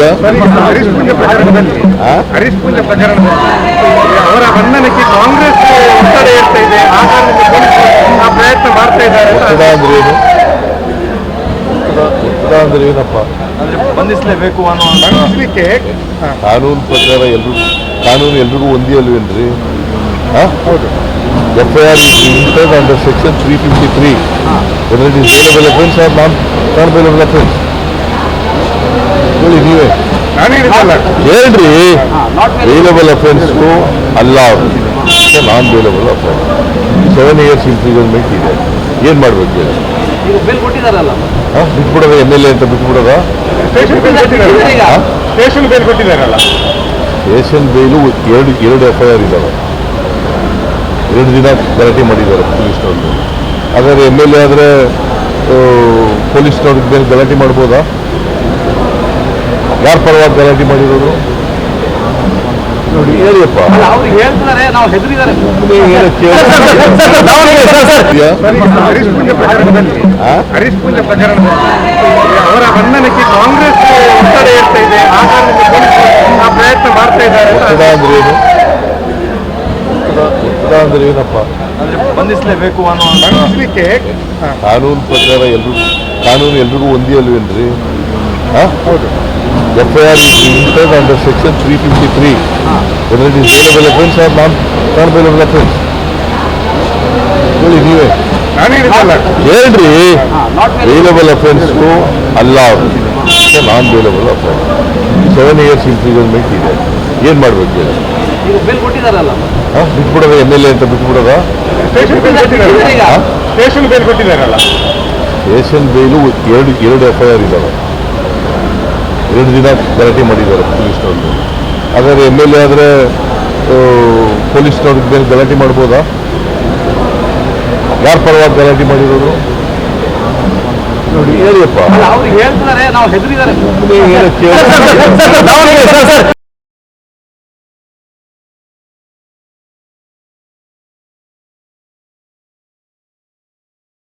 ಇದೆಯಾ? ಹರೀಶ್ ಪೂಜೆ ಅವರ ಬಂಧನಕ್ಕೆ ಕಾಂಗ್ರೆಸ್ ಒತ್ತಡ ಇರ್ತಾ ಇದೆ. ಆ ಕಾರಣದಿಂದ ಪ್ರಯತ್ನ ಮಾಡ್ತಾ ಇದ್ದಾರೆ ಅಂದ್ರೆ ಏನು? ಅಂದ್ರೆ ಏನಪ್ಪ? ಬಂಧಿಸಲೇಬೇಕು ಅನ್ನೋ ಬಂಧಿಸ್ಲಿಕ್ಕೆ ಕಾನೂನು ಪ್ರಕಾರ ಎಲ್ರಿಗೂ ಕಾನೂನು ಎಲ್ರಿಗೂ ಒಂದೇ ಅಲ್ವೇನ್ರಿ ಹೌದು. F I R entered under section three fifty three. Whether it is bailable offence or non non bailable offence ಹೇಳಿ ನೀವೇ? ಹೇಳ್ರಿ. ಬೇಲಬಲ್ ಅಫೆನ್ಸ್ ಅಲ್ಲ non available offence seven years imprisonment ಇದೆ. ಏನು ಮಾಡ್ಬೇಕು ಹೇಳಿ? ಬಿಟ್ಬಿಡೋದ ಎಂ ಎಲ್ ಎ ಅಂತ ಬಿಟ್ಬಿಡೋದ? ಸ್ಟೇಷನ್ ಬೇಲ್ ಕೊಟ್ಟಿದ್ದಾರಲ್ಲ? ಸ್ಟೇಷನ್ ಬೇಲ್ ಎರಡು ಎರಡು ಎಫ್ ಐ ಆರ್ ಇದ್ದಾವೆ ಎರಡು ದಿನ ಗಲಾಟೆ ಮಾಡಿದ್ದಾರೆ ಪೊಲೀಸ್ನವ್ರು ಆದರೆ ಎಂ ಎಲ್ ಎ ಆದರೆ ಪೊಲೀಸ್ನವ್ರ ಮೇಲೆ ಗಲಾಟೆ ಮಾಡ್ಬೋದಾ? ಯಾರ ಪರವಾಗಿ ಗಲಾಟೆ ಮಾಡಿರೋದು? ನೋಡಿ ಹೇಳಿಯಪ್ಪ. ಅವ್ರಿಗೆ ಹರೀಶ್ ಪೂಜೆ ಪ್ರಕರಣದಲ್ಲಿ ಅವರ ಬಂಧನಕ್ಕೆ ಕಾಂಗ್ರೆಸ್ ಒತ್ತಡ ಇರ್ತಾ ಇದೆ. ಆ ಕಾರಣದಿಂದ ಪ್ರಯತ್ನ ಮಾಡ್ತಾ ಇದ್ದಾರೆ ಅಂದ್ರೆ ಏನು? ಅಂದ್ರೆ ಏನಪ್ಪ? ಬಂಧಿಸಲೇಬೇಕು ಅನ್ನೋ ಬಂಧಿಸ್ಲಿಕ್ಕೆ ಕಾನೂನು ಪ್ರಕಾರ ಎಲ್ರು ಕಾನೂನು ಎಲ್ರಿಗೂ ಒಂದೇ ಅಲ್ವೇನ್ರಿ? ಹೌದು. F I R entered under section three fifty three whether it is bailable offence or non non bailable offence ಹೇಳಿ ನೀವೇ. ಹೇಳ್ರಿ. ಅವೈಲೇಬಲ್ ಅಫೆನ್ಸ್ ಅಲ್ಲ. Non bailable offence seven years imprisonment ಇದೆ. ಏನ್ ಮಾಡ್ಬೇಕು ಹೇಳಿ? ಬಿಟ್ಬಿಡೋದ ಎಂ ಎಲ್ ಎ ಅಂತ ಬಿಟ್ಬಿಡೋದ? ಸ್ಟೇಷನ್ ಬೇಲ್ ಕೊಟ್ಟಿದ್ದಾರಲ್ಲ? ಹಾ? ಸ್ಟೇಷನ್ ಬೇಲ್ ಕೊಟ್ಟಿದ್ದಾರಲ್ಲ? ಸ್ಟೇಷನ್ ಬೇಲು ಎರಡು ಎರಡು ಎಫ್ ಐ ಆರ್ ಇದ್ದಾವೆ ಎರಡು ದಿನ ಗಲಾಟೆ ಮಾಡಿದ್ದಾರೆ ಪೊಲೀಸ್ನವ್ರು ಹಾಗಾದ್ರೆ ಎಂ ಎಲ್ ಎ ಆದರೆ ಪೊಲೀಸ್ನವ್ರ ಮೇಲೆ ಗಲಾಟೆ ಮಾಡ್ಬೋದಾ ಯಾರ ಪರವಾಗಿ ಗಲಾಟೆ ಮಾಡಿರೋರು ನೋಡಿ ಹೇಳಿಯಪ್ಪ